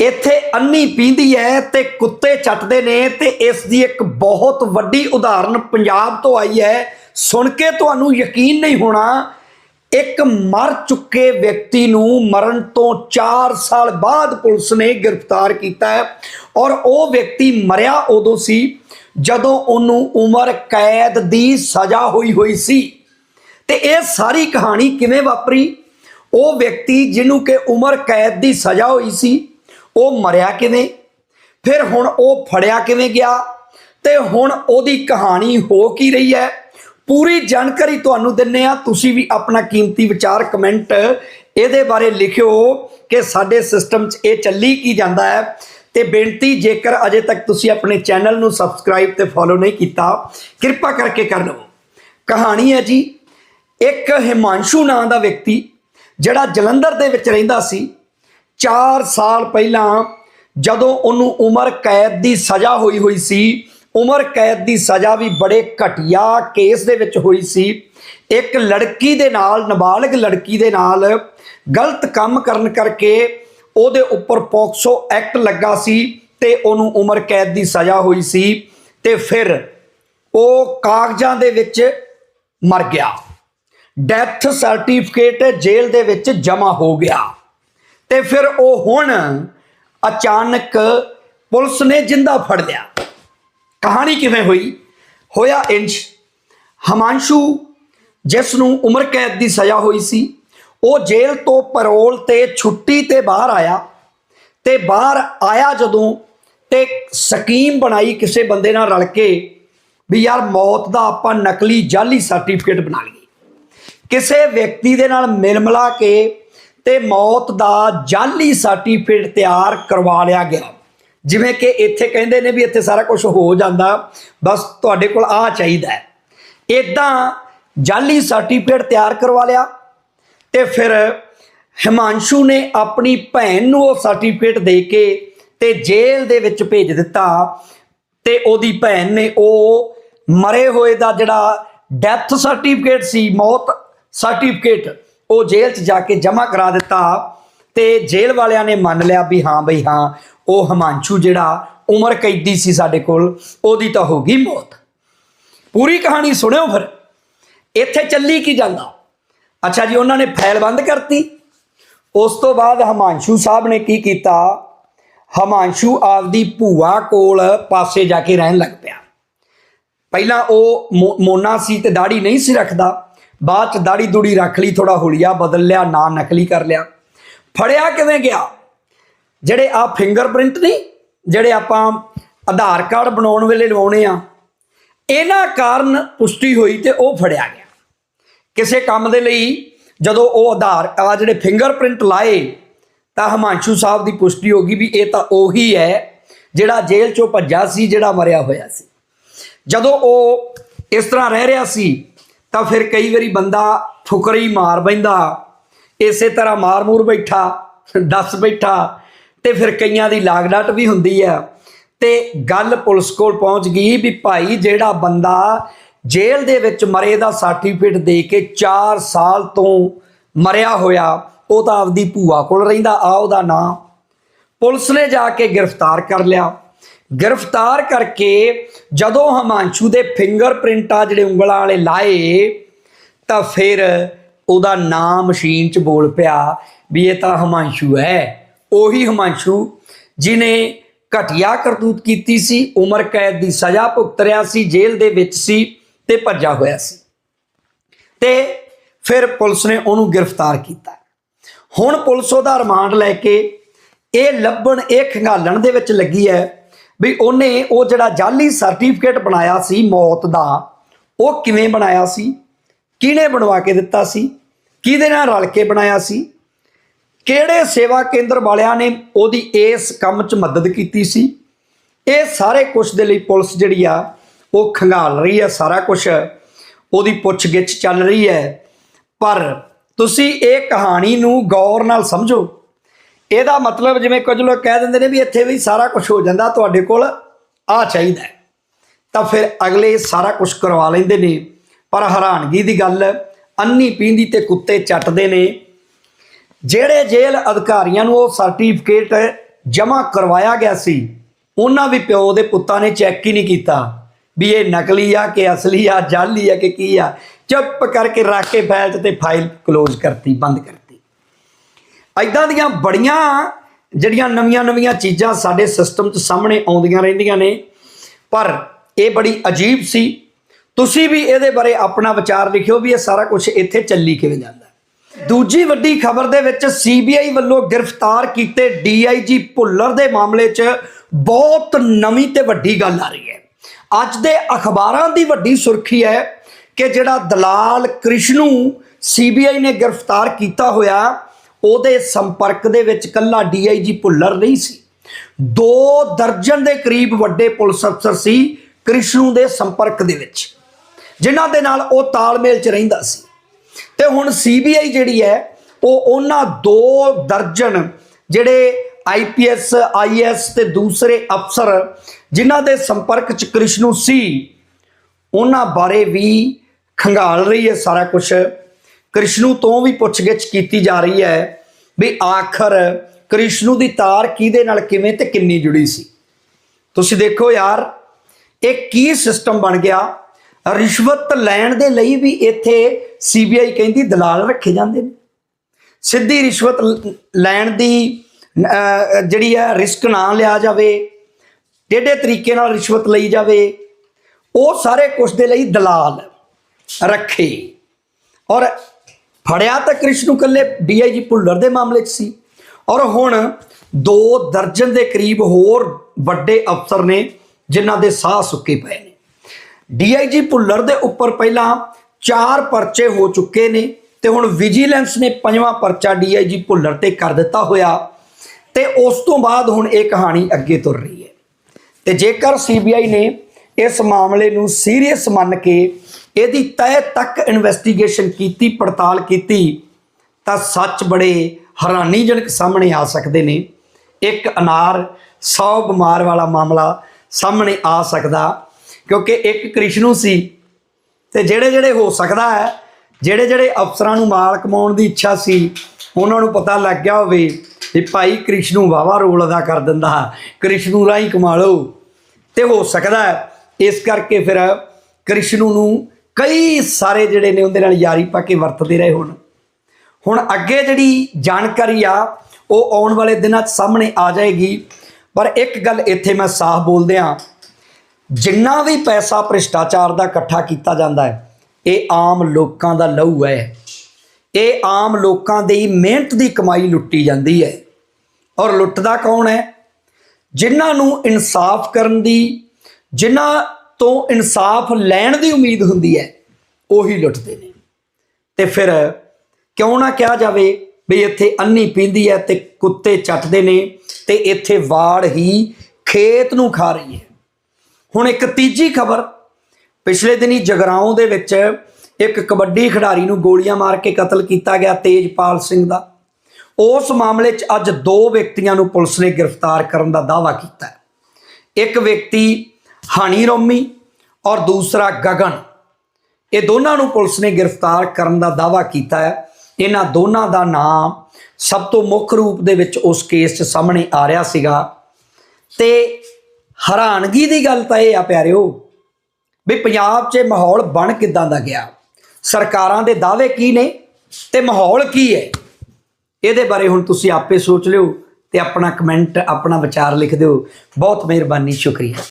ਇੱਥੇ ਅੰਨੀ ਪੀਂਦੀ ਹੈ ਤੇ ਕੁੱਤੇ ਚੱਟਦੇ ਨੇ ਤੇ ਇਸ ਦੀ ਇੱਕ ਬਹੁਤ ਵੱਡੀ ਉਦਾਹਰਨ ਪੰਜਾਬ ਤੋਂ ਆਈ ਹੈ। ਸੁਣ ਕੇ ਤੁਹਾਨੂੰ ਯਕੀਨ ਨਹੀਂ ਹੋਣਾ, ਇੱਕ ਮਰ ਚੁੱਕੇ ਵਿਅਕਤੀ ਨੂੰ ਮਰਨ ਤੋਂ 4 ਸਾਲ ਬਾਅਦ ਪੁਲਿਸ ਨੇ ਗ੍ਰਿਫਤਾਰ ਕੀਤਾ ਹੈ ਔਰ ਉਹ ਵਿਅਕਤੀ ਮਰਿਆ ਉਦੋਂ ਸੀ, ਜਦੋਂ ਉਹਨੂੰ ਉਮਰ ਕੈਦ ਦੀ ਸਜ਼ਾ ਹੋਈ ਹੋਈ ਸੀ। ਤੇ ਇਹ ਸਾਰੀ ਕਹਾਣੀ ਕਿਵੇਂ ਵਾਪਰੀ? ਉਹ ਵਿਅਕਤੀ ਜਿਹਨੂੰ ਕਿ ਉਮਰ ਕੈਦ ਦੀ ਸਜ਼ਾ ਹੋਈ ਸੀ ਉਹ ਮਰਿਆ ਕਿਵੇਂ? ਫਿਰ ਹੁਣ ਉਹ ਫੜਿਆ ਕਿਵੇਂ ਗਿਆ? ਤੇ ਹੁਣ ਉਹਦੀ ਕਹਾਣੀ ਹੋ ਕੀ ਰਹੀ ਹੈ? ਪੂਰੀ ਜਾਣਕਾਰੀ ਤੁਹਾਨੂੰ ਦਿੰਨੇ ਆ ਤੁਸੀਂ ਵੀ ਆਪਣਾ ਕੀਮਤੀ ਵਿਚਾਰ ਕਮੈਂਟ ਇਹਦੇ ਬਾਰੇ ਲਿਖਿਓ ਕਿ ਸਾਡੇ ਸਿਸਟਮ 'ਚ ਇਹ ਚੱਲੀ ਕੀ ਜਾਂਦਾ ਹੈ। ਤੇ ਬੇਨਤੀ, ਜੇਕਰ ਅਜੇ ਤੱਕ ਤੁਸੀਂ ਆਪਣੇ ਚੈਨਲ ਨੂੰ ਸਬਸਕ੍ਰਾਈਬ ਤੇ ਫੋਲੋ ਨਹੀਂ ਕੀਤਾ, ਕਿਰਪਾ ਕਰਕੇ ਕਰ ਲਵੋ। ਕਹਾਣੀ ਹੈ ਜੀ, ਇੱਕ ਹਿਮਾਂਸ਼ੂ ਨਾਂ ਦਾ ਵਿਅਕਤੀ, ਜਿਹੜਾ ਜਲੰਧਰ ਦੇ ਵਿੱਚ ਰਹਿੰਦਾ ਸੀ। 4 ਸਾਲ ਪਹਿਲਾਂ ਜਦੋਂ ਉਹਨੂੰ ਉਮਰ ਕੈਦ ਦੀ ਸਜ਼ਾ ਹੋਈ ਹੋਈ ਸੀ, ਉਮਰ ਕੈਦ ਦੀ ਸਜ਼ਾ ਵੀ ਬੜੇ ਘਟੀਆ ਕੇਸ ਦੇ ਵਿੱਚ ਹੋਈ ਸੀ। ਇੱਕ ਲੜਕੀ ਦੇ ਨਾਲ, ਨਾਬਾਲਗ ਲੜਕੀ ਦੇ ਨਾਲ ਗਲਤ ਕੰਮ ਕਰਨ ਕਰਕੇ ਉਹਦੇ ਉੱਪਰ ਪੋਕਸੋ ਐਕਟ ਲੱਗਾ ਸੀ ਤੇ ਉਹਨੂੰ ਉਮਰ ਕੈਦ ਦੀ ਸਜ਼ਾ ਹੋਈ ਸੀ ਤੇ ਫਿਰ ਉਹ ਕਾਗਜ਼ਾਂ ਦੇ ਵਿੱਚ ਮਰ ਗਿਆ। ਡੈਥ ਸਰਟੀਫਿਕੇਟ ਜੇਲ੍ਹ ਦੇ ਵਿੱਚ ਜਮ੍ਹਾਂ ਹੋ ਗਿਆ। ਤੇ ਫਿਰ ਉਹ ਹੁਣ ਅਚਾਨਕ ਪੁਲਿਸ ਨੇ ਜਿੰਦਾ ਫੜ ਲਿਆ। ਕਹਾਣੀ ਕਿਵੇਂ ਹੋਈ? ਹੋਇਆ ਇੰਜ। ਹਮਾਂਸ਼ੂ ਜਿਸ ਨੂੰ ਉਮਰ ਕੈਦ ਦੀ ਸਜ਼ਾ ਹੋਈ ਸੀ, ਉਹ ਜੇਲ੍ਹ ਤੋਂ ਪਰੋਲ ਤੇ ਛੁੱਟੀ ਤੇ ਬਾਹਰ ਆਇਆ ਤੇ ਬਾਹਰ ਆਇਆ ਜਦੋਂ ਤੇ ਸਕੀਮ ਬਣਾਈ ਕਿਸੇ ਬੰਦੇ ਨਾਲ ਰਲ ਕੇ ਵੀ ਯਾਰ ਮੌਤ ਦਾ ਆਪਾਂ ਨਕਲੀ ਜਾਲੀ ਸਰਟੀਫਿਕੇਟ ਬਣਾ ਲਈਏ। ਕਿਸੇ ਵਿਅਕਤੀ ਦੇ ਨਾਲ ਮਿਲ ਮਿਲਾ ਕੇ ਤੇ ਮੌਤ ਦਾ ਜਾਲੀ ਸਰਟੀਫਿਕੇਟ ਤਿਆਰ ਕਰਵਾ ਲਿਆ ਗਿਆ। ਜਿਵੇਂ ਕਿ ਇੱਥੇ ਕਹਿੰਦੇ ਨੇ ਵੀ ਇੱਥੇ ਸਾਰਾ ਕੁਝ ਹੋ ਜਾਂਦਾ, ਬਸ ਤੁਹਾਡੇ ਕੋਲ ਆ ਚਾਹੀਦਾ ਹੈ। ਇਦਾਂ ਜਾਲੀ ਸਰਟੀਫਿਕੇਟ ਤਿਆਰ ਕਰਵਾ ਲਿਆ ਤੇ ਫਿਰ ਹਿਮਾਂਸ਼ੂ ਨੇ ਆਪਣੀ ਭੈਣ ਨੂੰ ਉਹ ਸਰਟੀਫਿਕੇਟ ਦੇ ਕੇ ਤੇ ਜੇਲ੍ਹ ਦੇ ਵਿੱਚ ਭੇਜ ਦਿੱਤਾ ਤੇ ਉਹਦੀ ਭੈਣ ਨੇ ਉਹ ਮਰੇ ਹੋਏ ਦਾ ਜਿਹੜਾ ਡੈਥ ਸਰਟੀਫਿਕੇਟ ਸੀ, ਮੌਤ ਸਰਟੀਫਿਕੇਟ ਉਹ ਜੇਲ੍ਹ 'ਚ ਜਾ ਕੇ ਜਮ੍ਹਾਂ ਕਰਾ ਦਿੱਤਾ ਤੇ ਜੇਲ੍ਹ ਵਾਲਿਆਂ ਨੇ ਮੰਨ ਲਿਆ ਵੀ ਹਾਂ ਬਈ ਹਾਂ, ਉਹ ਹਿਮਾਂਸ਼ੂ ਜਿਹੜਾ ਉਮਰ ਕੈਦੀ ਸੀ ਸਾਡੇ ਕੋਲ, ਉਹਦੀ ਤਾਂ ਹੋ ਗਈ ਮੌਤ। ਪੂਰੀ ਕਹਾਣੀ ਸੁਣਿਓ ਫਿਰ। ਇੱਥੇ ਚੱਲੀ ਕੀ ਜਾਂਦਾ ਅੱਛਾ ਜੀ, ਉਹਨਾਂ ਨੇ ਫਾਈਲ ਬੰਦ ਕਰਤੀ। ਉਸ ਤੋਂ ਬਾਅਦ ਹਮਾਂਸ਼ੂ ਸਾਹਿਬ ਨੇ ਕੀ ਕੀਤਾ? ਹਮਾਂਸ਼ੂ ਆਪਦੀ ਭੂਆ ਕੋਲ ਪਾਸੇ ਜਾ ਕੇ ਰਹਿਣ ਲੱਗ ਪਿਆ। ਪਹਿਲਾਂ ਉਹ ਮੋ- ਮੋਨਾ ਸੀ ਤੇ ਦਾੜੀ ਨਹੀਂ ਸੀ ਰੱਖਦਾ। ਬਾਅਦ ਚ ਦਾੜੀ ਦੂੜੀ ਰੱਖ ਲਈ ਥੋੜਾ ਹੁਲੀਆ ਬਦਲ ਲਿਆ, ਨਾ ਨਕਲੀ ਕਰ ਲਿਆ। ਫੜਿਆ ਕਿਵੇਂ ਗਿਆ? ਜਿਹੜੇ ਆ ਫਿੰਗਰਪ੍ਰਿੰਟ ਨਹੀਂ ਜਿਹੜੇ ਆਪਾਂ ਆਧਾਰ ਕਾਰਡ ਬਣਾਉਣ ਵੇਲੇ ਲਵਾਉਣੇ ਆ, ਇਹਨਾਂ ਕਾਰਨ ਪੁਸ਼ਟੀ ਹੋਈ ਤੇ ਉਹ ਫੜਿਆ ਗਿਆ। ਕਿਸੇ ਕੰਮ ਦੇ ਲਈ ਜਦੋਂ ਉਹ ਆਧਾਰ ਆ ਜਿਹੜੇ ਫਿੰਗਰਪ੍ਰਿੰਟ ਲਾਏ, ਤਾਂ ਹਿਮਾਂਸ਼ੂ ਸਾਹਿਬ ਦੀ ਪੁਸ਼ਟੀ ਹੋ ਗਈ ਵੀ ਇਹ ਤਾਂ ਉਹੀ ਹੈ, ਜਿਹੜਾ ਜੇਲ੍ਹ ਚੋਂ ਭੱਜਾ ਸੀ, ਜਿਹੜਾ ਮਰਿਆ ਹੋਇਆ ਸੀ। ਜਦੋਂ ਉਹ ਇਸ ਤਰ੍ਹਾਂ ਰਹਿ ਰਿਹਾ ਸੀ ਤਾਂ ਫਿਰ ਕਈ ਵਾਰੀ ਬੰਦਾ ਫੁਕਰੀ ਮਾਰ ਬੈਂਦਾ, ਇਸੇ ਤਰ੍ਹਾਂ ਮਾਰ ਮੂਰ ਬੈਠਾ ਦੱਸ ਬੈਠਾ, ਤੇ ਫਿਰ ਕਈਆਂ ਦੀ ਲਾਗਡਾਟ ਵੀ ਹੁੰਦੀ ਹੈ ਤੇ ਗੱਲ ਪੁਲਿਸ ਕੋਲ ਪਹੁੰਚ ਗਈ ਵੀ ਭਾਈ ਜਿਹੜਾ ਬੰਦਾ ਜੇਲ੍ਹ ਦੇ ਵਿੱਚ ਮਰੇ ਦਾ ਸਰਟੀਫਿਕੇਟ ਦੇ ਕੇ 4 ਸਾਲ ਤੋਂ ਮਰਿਆ ਹੋਇਆ, ਉਹ ਤਾਂ ਆਪਦੀ ਭੂਆ ਕੋਲ ਰਹਿੰਦਾ, ਆ ਉਹਦਾ ਨਾਂ। ਪੁਲਿਸ ਨੇ ਜਾ ਕੇ ਗ੍ਰਿਫਤਾਰ ਕਰ ਲਿਆ। ਗ੍ਰਿਫਤਾਰ ਕਰਕੇ ਜਦੋਂ ਹਿਮਾਂਸ਼ੂ ਦੇ ਫਿੰਗਰਪ੍ਰਿੰਟ ਆ ਜਿਹੜੇ ਉਂਗਲਾਂ ਵਾਲੇ ਲਾਏ, ਤਾਂ ਫਿਰ ਉਹਦਾ ਨਾਮ ਮਸ਼ੀਨ 'ਚ ਬੋਲ ਪਿਆ ਵੀ ਇਹ ਤਾਂ ਹਿਮਾਂਸ਼ੂ ਹੈ। ਉਹੀ ਹਿਮਾਂਸ਼ੂ ਜਿਨੇ ਘਟਿਆ ਕਰਤੂਤ ਕੀਤੀ ਸੀ, ਉਮਰ ਕੈਦ ਦੀ ਸਜ਼ਾ ਭੁਗਤ ਰਿਹਾ ਸੀ, ਜੇਲ੍ਹ ਦੇ ਵਿੱਚ ਸੀ ਤੇ ਭੱਜਾ ਹੋਇਆ ਸੀ। ਤੇ ਫਿਰ ਪੁਲਿਸ ਨੇ ਉਹਨੂੰ ਗ੍ਰਿਫਤਾਰ ਕੀਤਾ। ਹੁਣ ਪੁਲਿਸ ਉਹਦਾ ਰਿਮਾਂਡ ਲੈ ਕੇ ਇਹ ਲੱਭਣ, ਇਹ ਖੰਗਾਲਣ ਦੇ ਵਿੱਚ ਲੱਗੀ ਹੈ ਵੀ ਉਹਨੇ ਉਹ ਜਿਹੜਾ ਜਾਲੀ ਸਰਟੀਫਿਕੇਟ ਬਣਾਇਆ ਸੀ ਮੌਤ ਦਾ, ਉਹ ਕਿਵੇਂ ਬਣਾਇਆ ਸੀ? ਕਿਹਨੇ ਬਣਵਾ ਕੇ ਦਿੱਤਾ ਸੀ? ਕਿਹਦੇ ਨਾਲ ਰਲ ਕੇ ਬਣਾਇਆ ਸੀ? ਕਿਹੜੇ ਸੇਵਾ ਕੇਂਦਰ ਵਾਲਿਆਂ ਨੇ ਉਹਦੀ ਇਸ ਕੰਮ 'ਚ ਮਦਦ ਕੀਤੀ ਸੀ? ਇਹ ਸਾਰੇ ਕੁਝ ਦੇ ਲਈ ਪੁਲਿਸ ਜਿਹੜੀ ਆ, ਉਹ ਖੰਗਾਲ ਰਹੀ ਹੈ ਸਾਰਾ ਕੁਝ ਉਹਦੀ ਪੁੱਛਗਿੱਛ ਚੱਲ ਰਹੀ ਹੈ। ਪਰ ਤੁਸੀਂ ਇਹ ਕਹਾਣੀ ਨੂੰ ਗੌਰ ਨਾਲ ਸਮਝੋ। ਇਹਦਾ ਮਤਲਬ ਜਿਵੇਂ ਕੁਝ ਲੋਕ ਕਹਿ ਦਿੰਦੇ ਨੇ ਵੀ ਇੱਥੇ ਵੀ ਸਾਰਾ ਕੁਝ ਹੋ ਜਾਂਦਾ ਤੁਹਾਡੇ ਕੋਲ ਆ ਚਾਹੀਦਾ ਤਾਂ ਫਿਰ ਅਗਲੇ ਸਾਰਾ ਕੁਝ ਕਰਵਾ ਲੈਂਦੇ ਨੇ। ਪਰ ਹੈਰਾਨਗੀ ਦੀ ਗੱਲ, ਅੰਨੀ ਪੀਂਦੀ ਤੇ ਕੁੱਤੇ ਚੱਟਦੇ ਨੇ। ਜਿਹੜੇ ਜੇਲ੍ਹ ਅਧਿਕਾਰੀਆਂ ਨੂੰ ਉਹ ਸਰਟੀਫਿਕੇਟ ਜਮ੍ਹਾਂ ਕਰਵਾਇਆ ਗਿਆ ਸੀ, ਉਹਨਾਂ ਵੀ ਪਿਓ ਦੇ ਪੁੱਤਾਂ ਨੇ ਚੈੱਕ ਹੀ ਨਹੀਂ ਕੀਤਾ। ਵੀ ਇਹ ਨਕਲੀ ਆ ਕਿ ਅਸਲੀ ਆ, ਜਾਲੀ ਆ ਕਿ ਕੀ ਆ। ਚੁੱਪ ਕਰਕੇ ਰੱਖ ਕੇ ਫਾਈਲ 'ਚ ਤੇ ਫਾਈਲ ਕਲੋਜ਼ ਕਰਤੀ, ਬੰਦ ਕਰਤੀ। ਐਦਾਂ ਦੀਆਂ ਬੜੀਆਂ ਜਿਹੜੀਆਂ ਨਵੀਆਂ-ਨਵੀਆਂ ਚੀਜ਼ਾਂ ਸਾਡੇ ਸਿਸਟਮ 'ਚ ਸਾਹਮਣੇ ਆਉਂਦੀਆਂ ਰਹਿੰਦੀਆਂ ਨੇ। ਪਰ ਇਹ ਬੜੀ ਅਜੀਬ ਸੀ। ਤੁਸੀਂ ਵੀ ਇਹਦੇ ਬਾਰੇ ਆਪਣਾ ਵਿਚਾਰ ਲਿਖਿਓ ਵੀ ਇਹ ਸਾਰਾ ਕੁਝ ਇੱਥੇ ਚੱਲੀ ਕਿਵੇਂ ਜਾਂਦਾ। ਦੂਜੀ ਵੱਡੀ ਖਬਰ ਦੇ ਵਿੱਚ ਸੀਬੀਆਈ ਵੱਲੋਂ ਗ੍ਰਿਫਤਾਰ ਕੀਤੇ ਡੀਆਈਜੀ ਭੁੱਲਰ ਦੇ ਮਾਮਲੇ 'ਚ ਬਹੁਤ ਨਵੀਂ ਤੇ ਵੱਡੀ ਗੱਲ ਆ ਰਹੀ ਹੈ। ਅੱਜ ਦੇ ਅਖਬਾਰਾਂ ਦੀ ਵੱਡੀ ਸੁਰਖੀ ਹੈ ਕਿ ਜਿਹੜਾ ਦਲਾਲ ਕ੍ਰਿਸ਼ਨੂ ਸੀਬੀਆਈ ਨੇ ਗ੍ਰਿਫਤਾਰ ਕੀਤਾ ਹੋਇਆ ਉਹਦੇ ਸੰਪਰਕ ਦੇ ਵਿੱਚ ਕੱਲਾ ਡੀਆਈਜੀ ਭੁੱਲਰ ਨਹੀਂ ਸੀ। ਦੋ ਦਰਜਨ ਦੇ ਕਰੀਬ ਵੱਡੇ ਪੁਲਿਸ ਅਫਸਰ ਸੀ ਕ੍ਰਿਸ਼ਨੂ ਦੇ ਸੰਪਰਕ ਦੇ ਵਿੱਚ, ਜਿਨ੍ਹਾਂ ਦੇ ਨਾਲ ਉਹ ਤਾਲਮੇਲ 'ਚ ਰਹਿੰਦਾ ਸੀ। ਤੇ ਹੁਣ ਸੀਬੀਆਈ ਜਿਹੜੀ ਹੈ, ਉਹ ਉਹਨਾਂ ਦੋ ਦਰਜਨ ਜਿਹੜੇ ਆਈਪੀਐਸ ਆਈਐਸ ਤੇ ਦੂਸਰੇ ਅਫਸਰ ਜਿਨ੍ਹਾਂ ਦੇ ਸੰਪਰਕ 'ਚ ਕ੍ਰਿਸ਼ਨੂ ਸੀ, ਉਹਨਾਂ ਬਾਰੇ ਵੀ ਖੰਗਾਲ ਰਹੀ ਹੈ ਸਾਰਾ ਕੁਝ ਕ੍ਰਿਸ਼ਨੂ ਤੋਂ ਵੀ ਪੁੱਛਗਿੱਛ ਕੀਤੀ ਜਾ ਰਹੀ ਹੈ ਵੀ ਆਖਰ ਕ੍ਰਿਸ਼ਨੂ ਦੀ ਤਾਰ ਕਿਹਦੇ ਨਾਲ ਕਿਵੇਂ ਤੇ ਕਿੰਨੀ ਜੁੜੀ ਸੀ? ਤੁਸੀਂ ਦੇਖੋ ਯਾਰ, ਇਹ ਕੀ ਸਿਸਟਮ ਬਣ ਗਿਆ? ਰਿਸ਼ਵਤ ਲੈਣ ਦੇ ਲਈ ਵੀ ਇੱਥੇ ਸੀਬੀਆਈ ਕਹਿੰਦੀ ਦਲਾਲ ਰੱਖੇ ਜਾਂਦੇ ਨੇ। ਸਿੱਧੀ ਰਿਸ਼ਵਤ ਲੈਣ ਦੀ ਜਿਹੜੀ ਹੈ, ਰਿਸਕ ਨਾ ਲਿਆ ਜਾਵੇ, ਟੇਢੇ ਤਰੀਕੇ ਨਾਲ ਰਿਸ਼ਵਤ ਲਈ ਜਾਵੇ, ਉਹ ਸਾਰੇ ਕੁਝ ਦੇ ਲਈ ਦਲਾਲ ਰੱਖੇ। ਔਰ ਫੜਿਆ ਤਾਂ ਕ੍ਰਿਸ਼ਨ ਕ੍ਰਿਸ਼ਨੂ ਕੱਲੇ ਡੀਆਈਜੀ ਭੁੱਲਰ ਦੇ ਮਾਮਲੇ 'ਚ ਸੀ। ਔਰ ਹੁਣ ਦੋ ਦਰਜਨ ਦੇ ਕਰੀਬ ਹੋਰ ਵੱਡੇ ਅਫਸਰ ਨੇ, ਜਿਨ੍ਹਾਂ ਦੇ ਸਾਹ ਸੁੱਕੇ ਪਏ ਨੇ। ਡੀਆਈਜੀ ਭੁੱਲਰ ਦੇ ਉੱਪਰ ਪਹਿਲਾਂ ਚਾਰ ਪਰਚੇ ਹੋ ਚੁੱਕੇ ਨੇ ਤੇ ਹੁਣ ਵਿਜੀਲੈਂਸ ਨੇ ਪੰਜਵਾਂ ਪਰਚਾ ਡੀਆਈਜੀ ਭੁੱਲਰ ਤੇ ਕਰ ਦਿੱਤਾ ਹੋਇਆ ਤੇ ਉਸ ਤੋਂ ਬਾਅਦ ਹੁਣ ਇਹ ਕਹਾਣੀ ਅੱਗੇ ਤੁਰ ਰਹੀ ਹੈ। ਤੇ ਜੇਕਰ ਸੀਬੀਆਈ ਨੇ ਇਸ ਮਾਮਲੇ ਨੂੰ ਸੀਰੀਅਸ ਮੰਨ ਕੇ ਇਹਦੀ ਤਹਿ ਤੱਕ ਇਨਵੈਸਟੀਗੇਸ਼ਨ ਕੀਤੀ, ਪੜਤਾਲ ਕੀਤੀ, ਤਾਂ ਸੱਚ ਬੜੇ ਹੈਰਾਨੀਜਨਕ ਸਾਹਮਣੇ ਆ ਸਕਦੇ ਨੇ। ਇੱਕ ਅਨਾਰ 100 ਬਿਮਾਰ ਵਾਲਾ ਮਾਮਲਾ ਸਾਹਮਣੇ ਆ ਸਕਦਾ, ਕਿਉਂਕਿ ਇੱਕ ਕ੍ਰਿਸ਼ਨੂ ਸੀ, ਤੇ ਜਿਹੜੇ ਜਿਹੜੇ ਹੋ ਸਕਦਾ ਹੈ ਜਿਹੜੇ ਜਿਹੜੇ ਅਫਸਰਾਂ ਨੂੰ ਮਾਲ ਕਮਾਉਣ ਦੀ ਇੱਛਾ ਸੀ, ਉਹਨਾਂ ਨੂੰ ਪਤਾ ਲੱਗ ਗਿਆ ਹੋਵੇ ਵੀ ਭਾਈ ਕ੍ਰਿਸ਼ਨੂ ਵਾਵਾ ਰੋਲ ਅਦਾ ਕਰ ਦਿੰਦਾ ਕ੍ਰਿਸ਼ਨੂ ਰਾਹੀਂ ਕਮਾ ਲਓ, ਤੇ ਹੋ ਸਕਦਾ ਇਸ ਕਰਕੇ ਫਿਰ ਕ੍ਰਿਸ਼ਨੂ ਨੂੰ ਕਈ ਸਾਰੇ ਜਿਹੜੇ ਨੇ ਉਹਦੇ ਨਾਲ ਯਾਰੀ ਪਾ ਕੇ ਵਰਤਦੇ ਰਹੇ ਹੁਣ। ਹੁਣ ਅੱਗੇ ਜਿਹੜੀ ਜਾਣਕਾਰੀ ਆ, ਉਹ ਆਉਣ ਵਾਲੇ ਦਿਨਾਂ 'ਚ ਸਾਹਮਣੇ ਆ ਜਾਏਗੀ। ਪਰ ਇੱਕ ਗੱਲ ਇੱਥੇ ਮੈਂ ਸਾਫ਼ ਬੋਲਦਿਆਂ ਜਿੰਨਾ ਵੀ ਪੈਸਾ ਭ੍ਰਿਸ਼ਟਾਚਾਰ ਦਾ ਇਕੱਠਾ ਕੀਤਾ ਜਾਂਦਾ ਹੈ, ਇਹ ਆਮ ਲੋਕਾਂ ਦਾ ਲਹੂ ਹੈ। ਇਹ ਆਮ ਲੋਕਾਂ ਦੀ ਮਿਹਨਤ ਦੀ ਕਮਾਈ ਲੁੱਟੀ ਜਾਂਦੀ ਹੈ। ਔਰ ਲੁੱਟਦਾ ਕੌਣ ਹੈ? ਜਿਨ੍ਹਾਂ ਨੂੰ ਇਨਸਾਫ ਕਰਨ ਦੀ, ਜਿਨ੍ਹਾਂ ਤੋਂ ਇਨਸਾਫ ਲੈਣ ਦੀ ਉਮੀਦ ਹੁੰਦੀ ਹੈ, ਉਹੀ ਲੁੱਟਦੇ ਨੇ। ਤੇ ਫਿਰ ਕਿਉਂ ਨਾ ਕਿਹਾ ਜਾਵੇ ਵੀ ਇੱਥੇ ਅੰਨੀ ਪੀਂਦੀ ਹੈ ਤੇ ਕੁੱਤੇ ਚੱਟਦੇ ਨੇ ਤੇ ਇੱਥੇ ਵਾੜ ਹੀ ਖੇਤ ਨੂੰ ਖਾ ਰਹੀ ਹੈ। ਹੁਣ ਇੱਕ ਤੀਜੀ ਖਬਰ, ਪਿਛਲੇ ਦਿਨੀ ਜਗਰਾਉਂ ਦੇ ਵਿੱਚ ਇੱਕ ਕਬੱਡੀ ਖਿਡਾਰੀ ਨੂੰ ਗੋਲੀਆਂ ਮਾਰ ਕੇ ਕਤਲ ਕੀਤਾ ਗਿਆ ਤੇਜਪਾਲ ਸਿੰਘ ਦਾ। ਉਸ ਮਾਮਲੇ 'ਚ ਅੱਜ ਦੋ ਵਿਅਕਤੀਆਂ ਨੂੰ ਪੁਲਿਸ ਨੇ ਗ੍ਰਿਫਤਾਰ ਕਰਨ ਦਾ ਦਾਅਵਾ ਕੀਤਾ। ਇੱਕ ਵਿਅਕਤੀ ਹਾਨੀ ਰੋਮੀ ਔਰ ਦੂਸਰਾ ਗਗਨ। ਇਹ ਦੋਨਾਂ ਨੂੰ ਪੁਲਿਸ ਨੇ ਗ੍ਰਿਫਤਾਰ ਕਰਨ ਦਾ ਦਾਅਵਾ ਕੀਤਾ ਹੈ। ਇਹਨਾਂ ਦੋਨਾਂ ਦਾ ਨਾਮ ਸਭ ਤੋਂ ਮੁੱਖ ਰੂਪ ਦੇ ਵਿੱਚ ਉਸ ਕੇਸ 'ਚ ਸਾਹਮਣੇ ਆ ਰਿਹਾ ਸੀਗਾ। ਤੇ ਹੈਰਾਨਗੀ ਦੀ ਗੱਲ ਤਾਂ ਇਹ ਆ ਪਿਆਰਿਓ ਵੀ ਪੰਜਾਬ 'ਚ ਮਾਹੌਲ ਬਣ ਕਿੱਦਾਂ ਦਾ ਗਿਆ? ਸਰਕਾਰਾਂ ਦੇ ਦਾਅਵੇ ਕੀ ਨੇ ਤੇ ਮਾਹੌਲ ਕੀ ਹੈ? ਇਹਦੇ ਬਾਰੇ ਹੁਣ ਤੁਸੀਂ ਆਪੇ ਸੋਚ ਲਿਓ ਤੇ ਆਪਣਾ ਕਮੈਂਟ, ਆਪਣਾ ਵਿਚਾਰ ਲਿਖ ਦਿਓ। ਬਹੁਤ ਮਿਹਰਬਾਨੀ, ਸ਼ੁਕਰੀਆ।